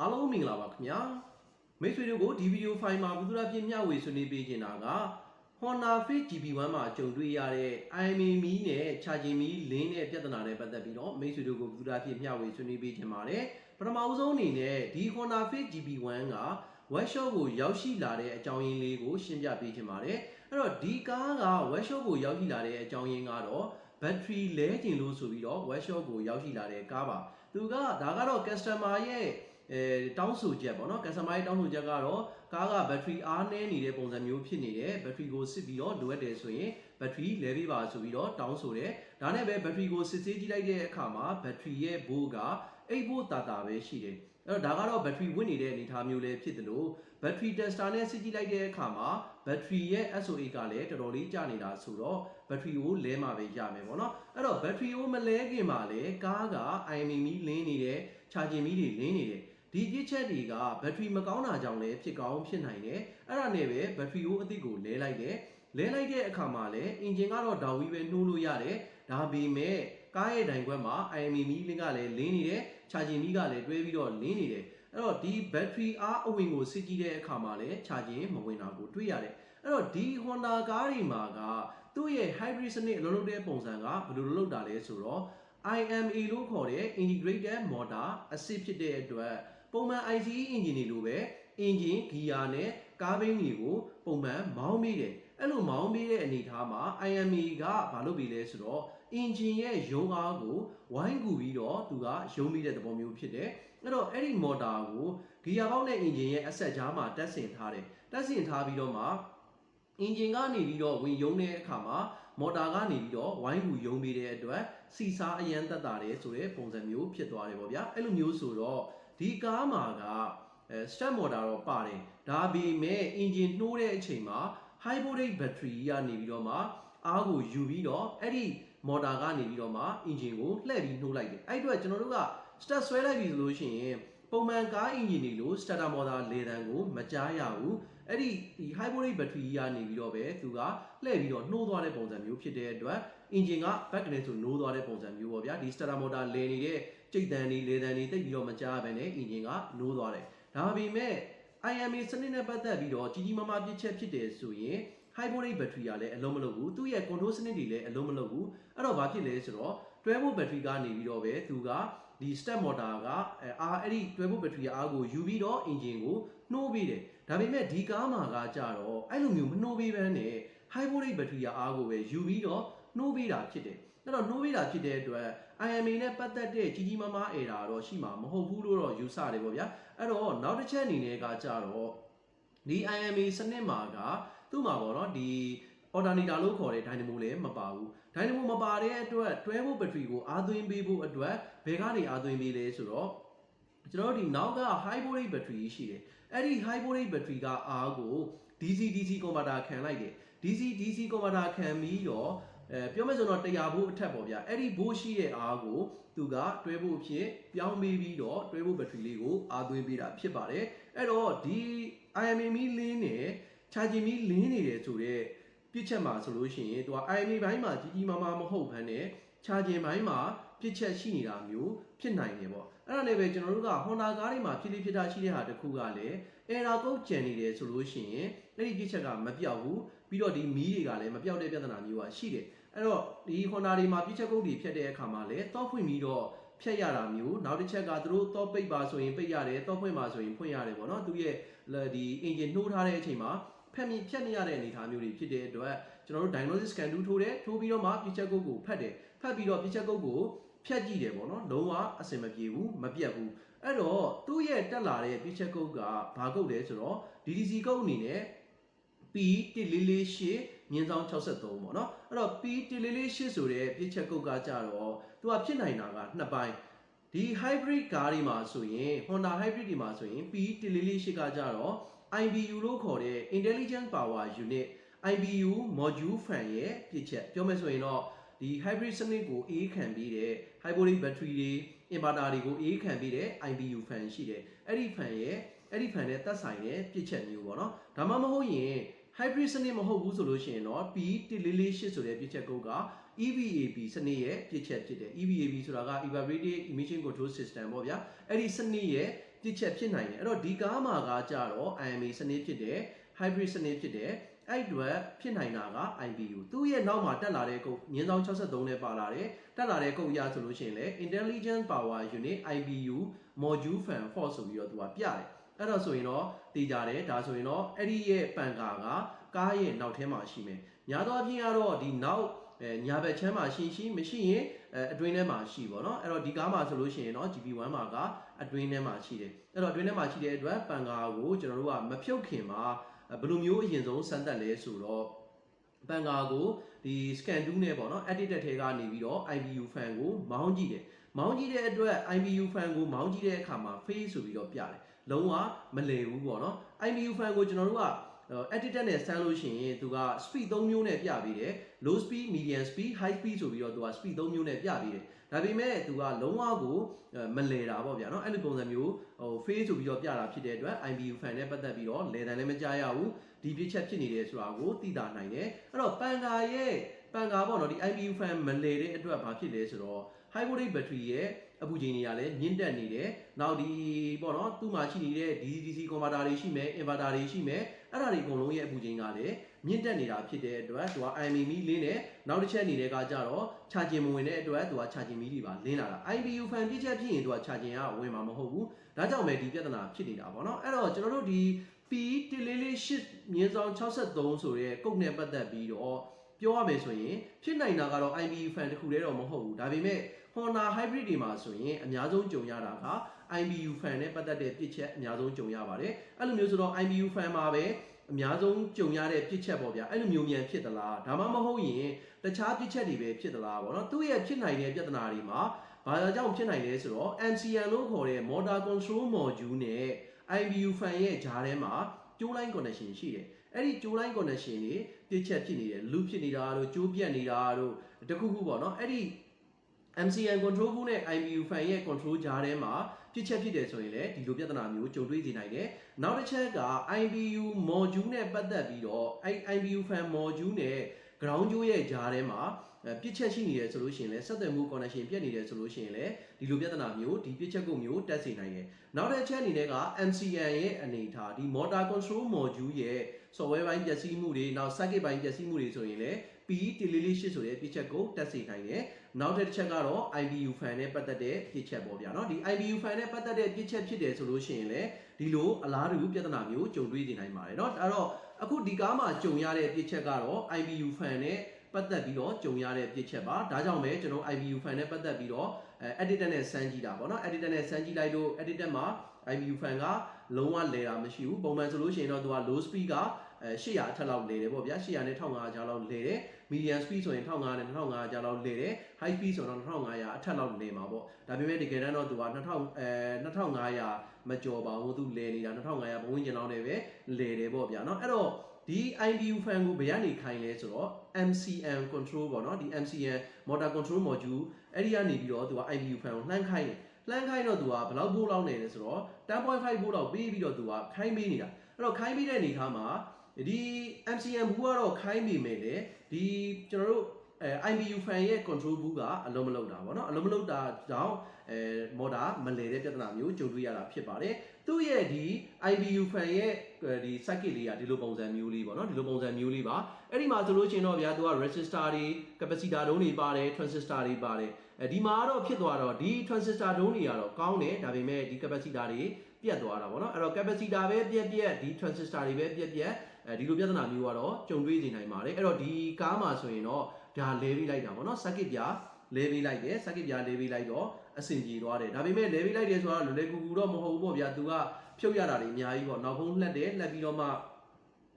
အားလုံးမင်္ဂလာပါခင်ဗျာမိတ်ဆွေတို့ကိုဒီဗီဒီယိုဖိုင်မှာဘုသူရပြည့်မျှဝေဆွေးနွေးပေးနေတာက Honda Fit GP1 မှာကြုံတွေ့ရတဲ့ IME မီးနဲ့ charging မီးလင်းတဲ့ပြဿနာနဲ့ပတ်သက်ပြီးတော့မိတ်ဆွေတို့ကိုဘုသူရပြည့်မျှဝေဆွေးနွေးပေးချင်ပါတယ်ပထမဦးဆုံးအနေနဲ့ဒီ Honda Fit GP1 က workshop ကိုရောက်ရှိလာတဲ့အကြောင်းရင်းလေးကိုရှင်းပြပေးချင်ပါတယ်အဲ့တော့ဒီကားက workshop ကိုရောက်ရှိလာတဲ့အကြောင်းရင်းကတော့ battery လဲကျင်လို့ဆိုပြီးတော့ workshop ကိုရောက်ရှိလာတဲ့ကားပါသူကဒါကတော့ customer ရဲ့ အဲတောင်းဆိုချက်ပေါ့နော် customer ရဲ့တောင်းဆိုချက်ကတော့ကားက battery အားနည်းနေတဲ့ပုံစံမျိုးဖြစ်နေတယ် battery ကိုစစ်ပြီးတော့လိုအပ်တယ်ဆိုရင် battery လဲပေးပါဆိုပြီးတော့တောင်းဆိုတယ်ဒါနဲ့ပဲ battery ကိုစစ်ဆေးကြည့်လိုက်တဲ့အခါမှာ battery ရဲ့ဘိုးကအိတ်ဘိုးတာတာပဲရှိတယ်အဲ့တော့ဒါကတော့ battery ဝင်နေတဲ့အနေအထားမျိုးလည်းဖြစ်တယ်လို့ battery tester နဲ့စစ်ကြည့်လိုက်တဲ့အခါမှာ battery ရဲ့ SOA ကလည်းတော်တော်လေးကျနေတာဆိုတော့ battery ကိုလဲမှာပဲရမယ်ပေါ့နော်အဲ့တော့ battery ကိုမလဲခင်မှာလည်းကားက IME မီလင်းနေတယ် charging မီတွေလင်းနေတယ် ဒီပြစ်ချက်တွေက battery မကောင်းတာကြောင့်လည်းဖြစ်ကောင်းဖြစ်နိုင်တယ်အဲ့ဒါနဲ့ပဲ battery ကိုအသစ်ကိုလဲလိုက်တယ်လဲလိုက်တဲ့အခါမှာလည်း engine ကတော့ဒေါ်ဝီပဲနှိုးလို့ရတယ်ဒါပေမဲ့ကားရဲ့တိုင်ခွက်မှာ IME မီလင်းကလည်းလင်းနေတယ် charging မီကလည်းတွဲပြီးတော့လင်းနေတယ်အဲ့တော့ဒီ battery အားအဝင်ကိုစစ်ကြည့်တဲ့အခါမှာလည်း charging မဝင်တာကိုတွေ့ရတယ်အဲ့တော့ဒီ Honda ကားတွေမှာကသူ့ရဲ့ hybrid စနစ်အလုံးလုံးတဲ့ပုံစံကဘယ်လိုလုပ်တာလဲဆိုတော့ IME လို့ခေါ်တဲ့ integrated motor အစစ်ဖြစ်တဲ့အတွက် ပုံမှန် ICE engine တွေလိုပဲ engine gear နဲ့ကားဘီးတွေကိုပုံမှန်မောင်းမိတယ်အဲ့လိုမောင်းမိတဲ့အနေအထားမှာ IME ကဘာလုပ်ပြီးလဲဆိုတော့ engine ရဲ့ရုံးအားကိုဝိုင်းကူပြီးတော့သူကရုံးမိတဲ့သဘောမျိုးဖြစ်တယ်အဲ့တော့အဲ့ဒီ motor ကို gear ပေါက်နဲ့ engine ရဲ့အဆက်ကြားမှာတက်ဆင်ထားတယ်တက်ဆင်ထားပြီးတော့မှ engine ကနေပြီးတော့ဝင်ယုံတဲ့အခါမှာမော်တာကနေပြီးတော့ဝိုင်းကူယုံပေးတဲ့အတွက်စီစားအရန်တက်တာတယ်ဆိုတဲ့ပုံစံမျိုးဖြစ်သွားတယ်ပေါ့ဗျာအဲ့လိုမျိုးဆိုတော့ ဒီကားမှာကအဲ step motor တော့ပါတယ်ဒါပေမဲ့ engine နှိုးတဲ့အချိန်မှာ high voltage battery ကနေပြီးတော့မှအားကိုယူပြီးတော့အဲ့ဒီ motor ကနေပြီးတော့မှ engine ကိုလှည့်ပြီးနှိုးလိုက်တယ်အဲ့အတွက်ကျွန်တော်တို့က start ဆွဲလိုက်ပြီဆိုလို့ရှိရင်ပုံမှန်ကား engine တွေလို့ starter motor လေတံကိုမကြားရဘူးအဲ့ဒီဒီ high voltage battery ကြီးကနေပြီးတော့ပဲသူကလှည့်ပြီးတော့နှိုးသွားတဲ့ပုံစံမျိုးဖြစ်တဲ့အတွက် engine က back ကနေဆိုနှိုးသွားတဲ့ပုံစံမျိုးပေါ့ဗျာဒီ starter motor လဲနေတဲ့ ကြိတ်တန်တွေလေတံတွေတိတ်ပြီးတော့မကြားဘဲနဲ့ engine ကနှိုးသွားတယ်ဒါပေမဲ့ IMA စနစ်နဲ့ပတ်သက်ပြီးတော့ကြီးကြီးမားမားပြစ်ချက်ဖြစ်တယ်ဆိုရင် high voltage battery ကလည်းအလုံးမလုံးဘူးသူ့ရဲ့ control စနစ်တွေလည်းအလုံးမလုံးဘူးအဲ့တော့ဘာဖြစ်လဲဆိုတော့12 volt battery ကနေပြီးတော့ပဲသူကဒီ step motor ကအဲအားအဲ့ဒီ12 volt battery အားကိုယူပြီးတော့ engine ကိုနှိုးပေးတယ်ဒါပေမဲ့ဒီကားမှာကကြတော့အဲ့လိုမျိုးမနှိုးပေးဘဲနဲ့ high voltage battery အားကိုပဲယူပြီးတော့ နှိုးပေးတာဖြစ်တယ်အဲ့တော့နှိုးပေးတာဖြစ်တဲ့အတွက် IMA နဲ့ပတ်သက်တဲ့ကြီးကြီးမားမား error တော့ရှိမှာမဟုတ်ဘူးလို့တော့ယူဆတယ်ပေါ့ဗျာအဲ့တော့နောက်တစ်ချက်အနေနဲ့ကကြတော့ဒီ IMA စနစ်မှာကသူ့မှာပေါ့နော်ဒီ alternator လို့ခေါ်တဲ့ dynamo လည်းမပါဘူး dynamo မပါတဲ့အတွက်12 volt battery ကိုအားသွင်းပေးဖို့အတွက်ဘယ်ကနေအားသွင်းပေးလဲဆိုတော့ကျွန်တော်တို့ဒီနောက်က high voltage battery ရှိတယ်အဲ့ဒီ high voltage battery ကအားကို DC DC converter ခံလိုက်တယ် DC DC converter ခံပြီးတော့ အဲပြောမယ်ဆိုတော့100ဘို့အထက်ပေါ့ဗျာအဲ့ဒီဘို့ရှိတဲ့အားကိုသူကတွဲဖို့အဖြစ်ပြောင်းပေးပြီးတော့တွဲဖို့ဘက်ထရီလေးကိုအားသွင်းပေးတာဖြစ်ပါတယ်အဲ့တော့ဒီ IMA မီလင်းနဲ့ charging မီလင်းနေတယ်ဆိုတော့ပြစ်ချက်မှာဆိုလို့ရှိရင်သူက IMA ဘိုင်းမှာကြီးကြီးမားမားမဟုတ်ဘဲနဲ့ charging ဘိုင်းမှာပြစ်ချက်ရှိနေတာမျိုးဖြစ်နိုင်တယ်ပေါ့အဲ့ဒါလည်းပဲကျွန်တော်တို့က Honda ကားတွေမှာဖြစ်လိဖြစ်တာရှိတဲ့ဟာတစ်ခုကလည်း error code ကျန်နေတယ်ဆိုလို့ရှိရင်အဲ့ဒီပြစ်ချက်ကမပြောက်ဘူးပြီးတော့ဒီမီးတွေကလည်းမပြောက်တဲ့ပြဿနာမျိုးကရှိတယ် အဲ့တော့ဒီ Honda တွေမှာပြစ်ချက်ကုတ်တွေဖြတ်တဲ့အခါမှာလည်းတော့ဖွင့်ပြီးတော့ဖြတ်ရတာမျိုးနောက်တစ်ချက်ကသူတို့တော့ပိတ်ပါဆိုရင်ပိတ်ရတယ်တော့ဖွင့်ပါဆိုရင်ဖွင့်ရတယ်ပေါ့နော်သူရဲ့ဒီ engine နှိုးထားတဲ့အချိန်မှာဖက်မြဖြတ်နေရတဲ့အနေအထားမျိုးတွေဖြစ်တဲ့အတွက်ကျွန်တော်တို့ diagnosis scan 2ထိုးတယ်ထိုးပြီးတော့မှပြစ်ချက်ကုတ်ကိုဖတ်တယ်ဖတ်ပြီးတော့ပြစ်ချက်ကုတ်ကိုဖြတ်ကြည့်တယ်ပေါ့နော်လုံးဝအဆင်မပြေဘူးမပြတ်ဘူးအဲ့တော့သူ့ရဲ့တက်လာတဲ့ပြစ်ချက်ကုတ်ကဘာကုတ်လဲဆိုတော့ DDC ကုတ်အနေနဲ့ P1448 မြင်းဆောင်63ပေါ့နော်အဲ့တော့ P1448 ဆိုတဲ့ပြစ်ချက်ကုတ်ကကြတော့သူကဖြစ်နိုင်တာကနှစ်ပိုင်းဒီ hybrid ကားတွေမှာဆိုရင် Honda hybrid တွေမှာဆိုရင် P1448 ကကြတော့ IBU လို့ခေါ်တဲ့ Intelligent Power Unit IBU module fan ရဲ့ပြစ်ချက်ပြောမယ်ဆိုရင်တော့ဒီ hybrid စနစ်ကိုအေးခံပြီးတဲ့ high voltage battery တွေ inverter တွေကိုအေးခံပြီးတဲ့ IBU fan ရှိတယ်အဲ့ဒီ fan ရဲ့အဲ့ဒီ fan နဲ့သက်ဆိုင်တဲ့ပြစ်ချက်မျိုးပေါ့နော်ဒါမှမဟုတ်ရင် hybrid စနစ်မဟုတ်ဘူးဆိုလို့ရှိရင်တော့ P148 ဆိုတဲ့ပြစ်ချက်ကုတ်က EVAP စနစ်ရဲ့ပြစ်ချက်ဖြစ်တယ် EVAP ဆိုတာက Evaporative Emission Control System ပေါ့ဗျာအဲ့ဒီစနစ်ရဲ့ပြစ်ချက်ဖြစ်နိုင်တယ်အဲ့တော့ဒီကားမှာကကြတော့ IMA စနစ်ဖြစ်တယ် hybrid စနစ်ဖြစ်တယ်အဲ့အအတွက်ဖြစ်နိုင်တာက IPU သူ့ရဲ့နောက်မှာတက်လာတဲ့ကုတ်မြင်းဆောင်63နဲ့ပါလာတယ်တက်လာတဲ့ကုတ်ရဆိုလို့ရှိရင်လည်း intelligent power unit IPU module fan force ဆိုပြီးတော့သူကပြတယ် အဲ့တော့ဆိုရင်တော့တည်ကြတယ်ဒါဆိုရင်တော့အဲ့ဒီရဲ့ပန်ကာကကားရဲ့နောက်ထဲမှာရှိမယ်ညာတော့အပြင်ကတော့ဒီနောက်အဲညာဘက်ချမ်းမှာရှိရှိမရှိရင်အဲအတွင်းထဲမှာရှိပေါ့နော်အဲ့တော့ဒီကားမှာဆိုလို့ရှိရင်တော့ GP1 မှာကအတွင်းထဲမှာရှိတယ်အဲ့တော့အတွင်းထဲမှာရှိတဲ့အတွက်ပန်ကာကိုကျွန်တော်တို့ကမဖြုတ်ခင်မှာဘယ်လိုမျိုးအရင်ဆုံးစမ်းသပ်လဲဆိုတော့ပန်ကာကိုဒီ scan 2နဲ့ပေါ့နော် edited ထဲကနေပြီးတော့ IPU fan ကိုမောင်းကြည့်တယ် မောင်းကြည့်တဲ့အတွက် IBU fan ကိုမောင်းကြည့်တဲ့အခါမှာ face ဆိုပြီးတော့ပြတယ်လုံးဝမလည်ဘူးပေါ့နော် IBU fan ကိုကျွန်တော်တို့က editor နဲ့ဆန်းလို့ရှိရင်သူက speed 3မျိုးနဲ့ပြပေးတယ် low speed medium speed high speed ဆိုပြီးတော့သူက speed 3မျိုးနဲ့ပြပေးတယ်ဒါပေမဲ့သူကလုံးဝကိုမလဲတာပေါ့ဗျာနော်အဲ့လိုပုံစံမျိုးဟို face ဆိုပြီးတော့ပြတာဖြစ်တဲ့အတွက် IBU fan နဲ့ပတ်သက်ပြီးတော့လဲတန်လည်းမကြရဘူးဒီပြချက်ဖြစ်နေတယ်ဆိုတာကိုသိတာနိုင်တယ်အဲ့တော့ panda ရဲ့ ပန်ကာပေါ့နော်ဒီ IPU fan မလဲတဲ့အတွက်ဘာဖြစ်လဲဆိုတော့ high voltage battery ရဲ့အပူချိန်တွေကလည်းမြင့်တက်နေတယ်နောက်ဒီပေါ့နော်သူ့မှာရှိနေတဲ့ DC DC converter တွေရှိမယ် inverter တွေရှိမယ်အဲ့ဒါတွေအကုန်လုံးရဲ့အပူချိန်ကလည်းမြင့်တက်နေတာဖြစ်တဲ့အတွက်သူက IME မီလင်းနဲ့နောက်တစ်ချက်အနေနဲ့ကကြတော့ charging မဝင်တဲ့အတွက်သူက charging မီတွေပါလင်းလာတာ IPU fan ပြည့်ချက်ဖြစ်ရင်သူက charging ကဝင်မှာမဟုတ်ဘူးဒါကြောင့်ပဲဒီပြဿနာဖြစ်နေတာပေါ့နော်အဲ့တော့ကျွန်တော်တို့ဒီ P 148မြင်းဆောင်63ဆိုတဲ့ကုတ်နဲ့ပတ်သက်ပြီးတော့ ပြောရမယ်ဆိုရင်ဖြစ်နိုင်တာကတော့ IPU fan တစ်ခုတည်းတော့မဟုတ်ဘူးဒါပေမဲ့ Honda Hybrid တွေမှာဆိုရင်အများဆုံးကြုံရတာက IPU fan နဲ့ပတ်သက်တဲ့ပြစ်ချက်အများဆုံးကြုံရပါတယ်အဲ့လိုမျိုးဆိုတော့ IPU fan မှာပဲအများဆုံးကြုံရတဲ့ပြစ်ချက်ပေါ့ဗျာအဲ့လိုမျိုးမြန်ဖြစ်သလားဒါမှမဟုတ်ရင်တခြားပြစ်ချက်တွေပဲဖြစ်သလားပေါ့နော်သူ့ရဲ့ဖြစ်နိုင်တဲ့ပြဿနာတွေမှာဘာကြောင့်ဖြစ်နိုင်လဲဆိုတော့ MCN လို့ခေါ်တဲ့ Motor Control Module နဲ့ IPU fan ရဲ့ဂျားထဲမှာကျိုးလိုင်း connection ရှိတယ်အဲ့ဒီကျိုးလိုင်း connection တွေ ပြစ်ချက်ဖြစ်နေတယ်လူဖြစ်နေတာတို့ကျိုးပြတ်နေတာတို့တခုခုပေါ့နော်အဲ့ဒီ MCN control ဘူးနဲ့ IPU fan ရဲ့ control ကြားထဲမှာဖြစ်ချက်ဖြစ်တယ်ဆိုရင်လည်းဒီလိုပြဿနာမျိုးကြုံတွေ့စေနိုင်တယ်။နောက်တစ်ချက်က IPU module နဲ့ပတ်သက်ပြီးတော့အဲ IPU fan module နဲ့ ground ကြိုးရဲ့ကြားထဲမှာပြစ်ချက်ရှိနေတယ်ဆိုလို့ရှိရင်လည်းဆက်သွယ်မှု connection ပြတ်နေတယ်ဆိုလို့ရှိရင်လည်းဒီလိုပြဿနာမျိုးဒီပြစ်ချက်ကိုမျိုးတက်စေနိုင်တယ်။နောက်တစ်ချက်အနေနဲ့က MCN ရဲ့အနေအထားဒီ motor control module ရဲ့ software ဘိုင်းပျက်စီးမှုတွေနောက် circuit ဘိုင်းပျက်စီးမှုတွေဆိုရင်လည်း P delete ဆိုတဲ့ပြစ်ချက်ကိုတက်စေနိုင်တယ်။နောက်တစ်ချက်ကတော့ IPU fan နဲ့ပတ်သက်တဲ့ပြစ်ချက်ပေါ့ဗျာเนาะဒီ IPU fan နဲ့ပတ်သက်တဲ့ပြစ်ချက်ဖြစ်တယ်ဆိုလို့ရှိရင်လည်းဒီလိုအလားတူပြဿနာမျိုးကြုံတွေ့နေနိုင်ပါတယ်เนาะအဲ့တော့အခုဒီကားမှာကြုံရတဲ့ပြစ်ချက်ကတော့ IPU fan နဲ့ပတ်သက်ပြီးတော့ကြုံရတဲ့ပြစ်ချက်ပါဒါကြောင့်ပဲကျွန်တော် IPU fan နဲ့ပတ်သက်ပြီးတော့အဲ editor နဲ့စမ်းကြည့်တာပေါ့เนาะ editor နဲ့စမ်းကြည့်လိုက်လို့ editor မှာ IPU fan ကလုံးဝလဲတာမရှိဘူးပုံမှန်ဆိုလို့ရှိရင်တော့သူက low speed ကအဲ800အထက်လောက်လဲတယ်ပေါ့ဗျာ800နဲ့1500ကြားလောက်လဲတယ် medium speed ဆိုရင်1500နဲ့2500ကြားလောက်လဲတယ် high speed ဆိုတော့2500အထက်လောက်လဲမှာပေါ့ဒါပေမဲ့တကယ်တမ်းတော့သူက2000အဲ2500မကျော်ပါဘူးသူလဲနေတာ2500ဘဝန်းကျင်လောက်နဲ့ပဲလဲတယ်ပေါ့ဗျာเนาะအဲ့တော့ဒီ IPU fan ကိုဘယ်ကနေခိုင်းလဲဆိုတော့ MCM control ပေါ့เนาะဒီ MCM motor control module အဲ့ဒီကနေပြီးတော့သူက IPU fan ကိုလှမ်းခိုင်းတယ် လှမ်းခိုင်းတော့သူကဘယ်လောက်ဘိုးလောက်နေလဲဆိုတော့10.5ဘိုးလောက်ပေးပြီးတော့သူကခိုင်းပေးနေတာအဲ့တော့ခိုင်းပေးတဲ့အနေထားမှာဒီ MCM ဘူးကတော့ခိုင်းမိမယ်လေဒီကျွန်တော်တို့ အဲ IPU fan ရဲ့ control ဘူးကအလုံးမလုံးတာဗောနော်အလုံးမလုံးတာကြောင့်အဲမော်တာမလဲတဲ့ပြဿနာမျိုးကြုံတွေ့ရတာဖြစ်ပါတယ်သူ့ရဲ့ဒီ IPU fan ရဲ့ဒီ circuit လေးကဒီလိုပုံစံမျိုးလေးဗောနော်ဒီလိုပုံစံမျိုးလေးပါအဲ့ဒီမှာဆိုလို့ရှိရင်တော့ဗျာသူက resistor တွေ capacitor တုံးတွေပါတယ် transistor တွေပါတယ်အဲဒီမှာတော့ဖြစ်သွားတော့ဒီ transistor တုံးတွေကတော့ကောင်းတယ်ဒါပေမဲ့ဒီ capacitor တွေပြတ်သွားတာဗောနော်အဲ့တော့ capacitor ပဲပြက်ပြက်ဒီ transistor တွေပဲပြက်ပြက်အဲဒီလိုပြဿနာမျိုးကတော့ကြုံတွေ့နေနိုင်ပါတယ်အဲ့တော့ဒီကားမှာဆိုရင်တော့ ပြာလဲပြီးလိုက်တာပေါ့နော် circuit ပြာလဲပြီးလိုက်တယ် circuit ပြာလဲပြီးလိုက်တော့အဆင်ပြေသွားတယ်ဒါပေမဲ့လဲပြီးလိုက်တယ်ဆိုတော့လွယ်လွယ်ကူကူတော့မဟုတ်ဘူးပေါ့ဗျာ तू ကဖြုတ်ရတာတွေအများကြီးပေါ့နောက်ဖုံးလှက်တယ်လှက်ပြီးတော့မှ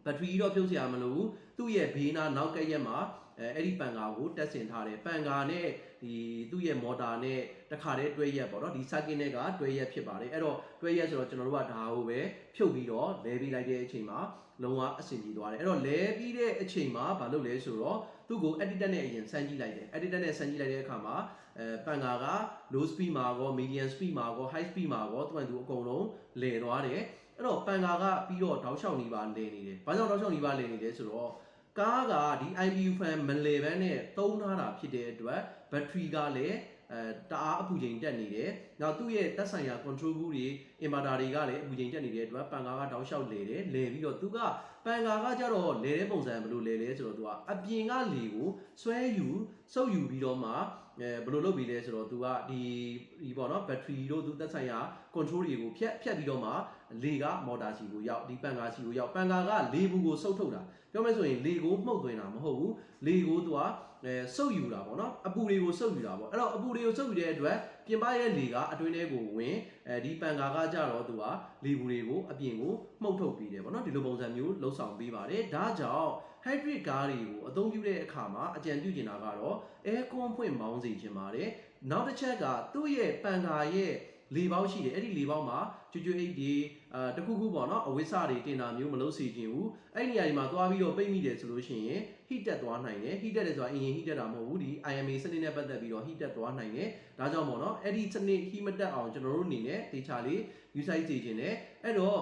ဘက်ထရီတော့ဖြုတ်စရာမလိုဘူးသူ့ရဲ့ဘေးနားနောက်ကရက်မှာအဲအဲ့ဒီပန်ကာကိုတက်ဆင်ထားတယ်ပန်ကာနဲ့ဒီသူ့ရဲ့မော်တာနဲ့တခါတည်းတွဲရက်ပေါ့နော်ဒီ circuit နဲ့ကတွဲရက်ဖြစ်ပါတယ်အဲ့တော့တွဲရက်ဆိုတော့ကျွန်တော်တို့ကဒါကိုပဲဖြုတ်ပြီးတော့လဲပြီးလိုက်တဲ့အချိန်မှာ လုံးဝအဆင်ပြေသွားတယ်အဲ့တော့လဲပြီးတဲ့အချိန်မှာဘာလုပ်လဲဆိုတော့သူ့ကို editor နဲ့အရင်စမ်းကြည့်လိုက်တယ် editor နဲ့စမ်းကြည့်လိုက်တဲ့အခါမှာအဲပန်ကာက low speed မှာကော medium speed မှာကော high speed မှာကောသူကသူအကုန်လုံးလဲသွားတယ်အဲ့တော့ပန်ကာကပြီးတော့တောက်လျှောက်နေပါလဲနေတယ်ဘာကြောင့်တောက်လျှောက်နေပါလဲနေလဲဆိုတော့ကားကဒီ IPU fan မလဲဘဲနဲ့သုံးထားတာဖြစ်တဲ့အတွက်ဘက်ထရီကလည်း အဲတအားအပူချိန်တက်နေတယ်နောက်သူ့ရဲ့တက်ဆိုင်ရာ control ဘူးတွေ inverter တွေကလည်းအပူချိန်တက်နေတဲ့အတွက်ပန်ကာကတောက်လျှောက်လေတယ်လေပြီးတော့သူကပန်ကာကကြတော့လေတဲ့ပုံစံဘယ်လိုလေလဲဆိုတော့သူကအပြင်ကလေကိုဆွဲယူစုပ်ယူပြီးတော့မှအဲဘယ်လိုလုပ်ပြီးလဲဆိုတော့သူကဒီဒီပေါ့နော်ဘက်ထရီတို့သူသက်ဆိုင်ရာ control တွေကိုဖြတ်ဖြတ်ပြီးတော့မှလေကမော်တာစီကိုရောက်ဒီပန်ကာစီကိုရောက်ပန်ကာကလေဘူးကိုစုပ်ထုတ်တာပြောမယ်ဆိုရင်လေကိုမှုတ်သွင်းတာမဟုတ်ဘူးလေကိုသူက အဲစုပ်ယူတာပေါ့နော်အပူတွေကိုစုပ်ယူတာပေါ့အဲ့တော့အပူတွေကိုစုပ်ယူတဲ့အတွက်ပြင်ပရဲ့လေကအတွင်းထဲကိုဝင်အဲဒီပန်ကာကကြတော့သူကလေဘူးတွေကိုအပြင်ကိုမှုတ်ထုတ်ပြီးတယ်ပေါ့နော်ဒီလိုပုံစံမျိုးလှုပ်ဆောင်ပေးပါတယ်ဒါကြောင့် hybrid ကားတွေကိုအသုံးပြုတဲ့အခါမှာအကြံပြုချင်တာကတော့ aircon ဖွင့်မောင်းစေချင်ပါတယ်နောက်တစ်ချက်ကသူ့ရဲ့ပန်ကာရဲ့ လေပေါင်းရှိတယ်အဲ့ဒီလေပေါင်းမှာကျွတ်ကျွတ်အိတ်တွေအာတခုခုပေါ့နော်အဝိစတွေတင်တာမျိုးမလုပ်စေချင်ဘူးအဲ့ဒီနေရာဒီမှာသွားပြီးတော့ပိတ်မိတယ်ဆိုလို့ရှိရင် heat တက်သွားနိုင်တယ် heat တက်တယ်ဆိုတာအရင် heat တက်တာမဟုတ်ဘူးဒီ IMA စနစ်နဲ့ပတ်သက်ပြီးတော့ heat တက်သွားနိုင်တယ်ဒါကြောင့်ပေါ့နော်အဲ့ဒီစနစ် heat မတက်အောင်ကျွန်တော်တို့အနေနဲ့တေချာလေး use စေချင်တယ်အဲ့တော့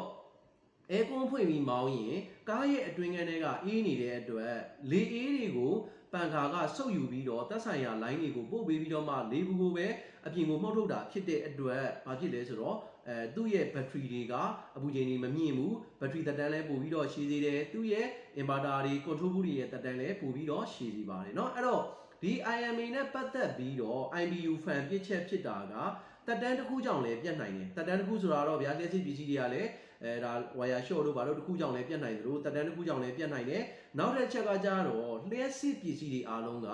aircon ဖွင့်ပြီးမောင်းရင်ကားရဲ့အတွင်းခန်းထဲကအေးနေတဲ့အတွက်လေအေးတွေကို ပန်ကာကစုပ်ယူပြီးတော့သက်ဆိုင်ရာ line တွေကိုပို့ပေးပြီးတော့မှလေဘူးကိုပဲအပြင်ကိုမှုတ်ထုတ်တာဖြစ်တဲ့အတွက်ဘာဖြစ်လဲဆိုတော့အဲသူ့ရဲ့ battery တွေကအပူချိန်တွေမမြင့်ဘူး battery သက်တမ်းလည်းပို့ပြီးတော့ရှည်စေတယ်သူ့ရဲ့ inverter တွေ control ဘူးတွေရဲ့သက်တမ်းလည်းပို့ပြီးတော့ရှည်စေပါတယ်เนาะအဲ့တော့ဒီ IMA နဲ့ပတ်သက်ပြီးတော့ IBU fan ပြစ်ချက်ဖြစ်တာက တက်တန်းတစ်ခုကြောင့်လည်းပြတ်နိုင်တယ်တက်တန်းတစ်ခုဆိုတာတော့ဗျာလက်ရှိပစ္စည်းတွေကလည်းအဲဒါ wire short တို့ဘာလို့တစ်ခုကြောင့်လည်းပြတ်နိုင်တယ်လို့တက်တန်းတစ်ခုကြောင့်လည်းပြတ်နိုင်တယ်နောက်တစ်ချက်ကကြတော့လျှက်စစ်ပစ္စည်းတွေအားလုံးက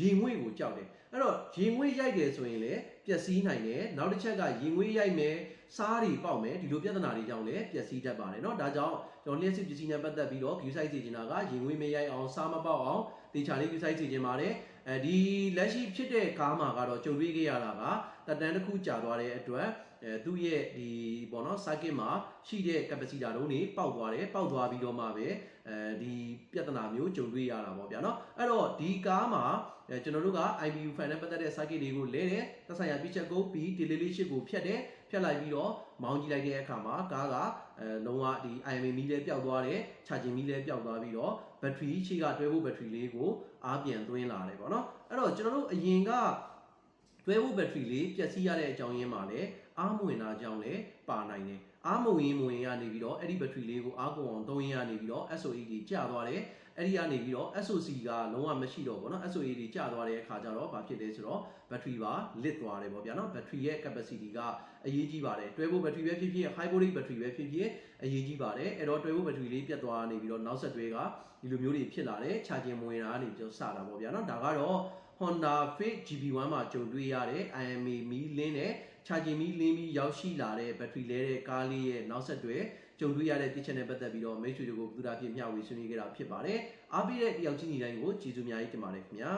ရေငွေ့ကိုကြောက်တယ်အဲ့တော့ရေငွေ့ရိုက်တယ်ဆိုရင်လည်းပျက်စီးနိုင်တယ်နောက်တစ်ချက်ကရေငွေ့ရိုက်မယ်စားတွေပေါက်မယ်ဒီလိုပြဿနာတွေကြောင့်လည်းပျက်စီးတတ်ပါတယ်เนาะဒါကြောင့်ကျွန်တော်လျှက်စစ်ပစ္စည်းနဲ့ပတ်သက်ပြီးတော့ view site စီချင်တာကရေငွေ့မရိုက်အောင်စားမပေါက်အောင်တေချာလေး view site စီချင်ပါတယ် အဲဒီလက်ရှိဖြစ်တဲ့ကားမှာကတော့ကြုံတွေ့ခဲ့ရတာကတက်တန်းတစ်ခုကြာသွားတဲ့အတွက်အဲသူ့ရဲ့ဒီပေါ့နော် circuit မှာရှိတဲ့ capacitor တုံးတွေပေါက်သွားတယ်ပေါက်သွားပြီးတော့မှပဲအဲဒီပြဿနာမျိုးကြုံတွေ့ရတာပေါ့ဗျာနော်အဲ့တော့ဒီကားမှာကျွန်တော်တို့က IBU fan နဲ့ပတ်သက်တဲ့ circuit တွေကိုလဲတယ်သက်ဆိုင်ရာ feature ကို B deletion ကိုဖြတ်တယ် ဖြတ်လိုက်ပြီးတော့မောင်းကြည့်လိုက်တဲ့အခါမှာကားကအဲလုံးဝဒီ IMA မီးလေးပျောက်သွားတယ် charging မီးလေးပျောက်သွားပြီးတော့ battery ရှိကတွဲဖို့ battery လေးကိုအားပြန်သွင်းလာတယ်ပေါ့နော်အဲ့တော့ကျွန်တော်တို့အရင်ကတွဲဖို့ battery လေးပျက်စီးရတဲ့အကြောင်းရင်းမှာလည်းအားမဝင်တာကြောင့်လည်းပါနိုင်တယ်အားမဝင်မဝင်ရနေပြီးတော့အဲ့ဒီ battery လေးကိုအားကုန်အောင်သုံးရင်းရနေပြီးတော့ SOE ကြီးကျသွားတယ် အဲ့ဒီကနေပြီးတော့ SOC ကလုံးဝမရှိတော့ဘောနော် SOA တွေကျသွားတဲ့အခါကျတော့ဘာဖြစ်လဲဆိုတော့ battery ပါ lit သွားတယ်ပေါ့ဗျာနော် battery ရဲ့ capacity ကအရေးကြီးပါတယ်တွဲဖို့ battery ပဲဖြစ်ဖြစ် hybrid battery ပဲဖြစ်ဖြစ်အရေးကြီးပါတယ်အဲ့တော့တွဲဖို့ battery လေးပြတ်သွားနေပြီးတော့နောက်ဆက်တွဲကဒီလိုမျိုးတွေဖြစ်လာတယ် charging မဝင်တာကနေပြီးတော့စတာပေါ့ဗျာနော်ဒါကတော့ Honda Fit GB1 မှာကြုံတွေ့ရတဲ့ IMA မီးလင်းတဲ့ charging မီးလင်းပြီးရောက်ရှိလာတဲ့ battery လဲတဲ့ကားလေးရဲ့နောက်ဆက်တွဲ ကြုံတွေ့ရတဲ့ပြစ်ချက်နဲ့ပတ်သက်ပြီးတော့မိတ်ဆွေတို့ကိုပြုတာဖြစ်မျှဝေဆွေးနွေးခဲ့တာဖြစ်ပါတယ်အားပေးတဲ့တယောက်ချင်းညီတိုင်းကိုကျေးဇူးအများကြီးတင်ပါတယ်ခင်ဗျာ